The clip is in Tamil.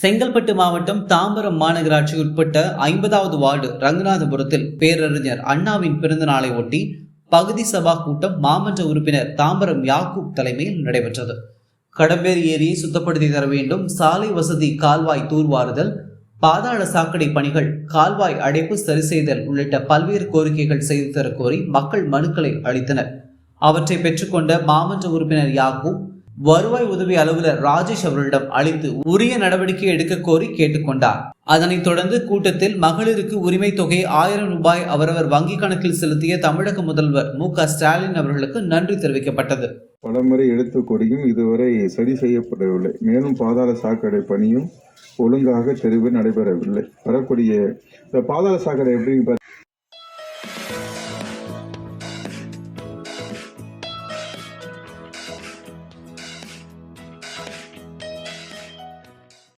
செங்கல்பட்டு மாவட்டம் தாம்பரம் மாநகராட்சி உட்பட்ட ஐம்பதாவது வார்டு ரங்கநாதபுரத்தில் பேரறிஞர் அண்ணாவின் பிறந்த நாளை ஒட்டி பகுதி சபா கூட்டம் மாமன்ற உறுப்பினர் தாம்பரம் யாக்கூப் தலைமையில் நடைபெற்றது. கடம்பேரி ஏரியை சுத்தப்படுத்தி தர வேண்டும். சாலை வசதி கால்வாய் தூர்வாறுதல் பாதாள சாக்கடை பணிகள் கால்வாய் அடைப்பு சரி செய்தல் உள்ளிட்ட பல்வேறு கோரிக்கைகள் செய்து தர கோரி மக்கள் மனுக்களை அளித்தனர். அவற்றை பெற்றுக்கொண்ட மாமன்ற உறுப்பினர் யாக்கூப் வருவாய் உதவி அலுவலர் ராஜேஷ் அவர்களிடம் அளித்து உரிய நடவடிக்கை எடுக்க கோரி கேட்டுக்கொண்டார். அதனைத் தொடர்ந்து கூட்டத்தில் மகளிருக்கு உரிமை தொகை ஆயிரம் ரூபாய் அவரவர் வங்கிக் கணக்கில் செலுத்திய தமிழக முதல்வர் மு க ஸ்டாலின் அவர்களுக்கு நன்றி தெரிவிக்கப்பட்டது. பலமுறை எடுத்து கொடியும் இதுவரை சரி செய்யப்படவில்லை. மேலும் பாதாள சாக்கடை பணியும் ஒழுங்காக தெரிவு நடைபெறவில்லை. வரக்கூடிய இந்த பாதாள சாக்கடை எப்படி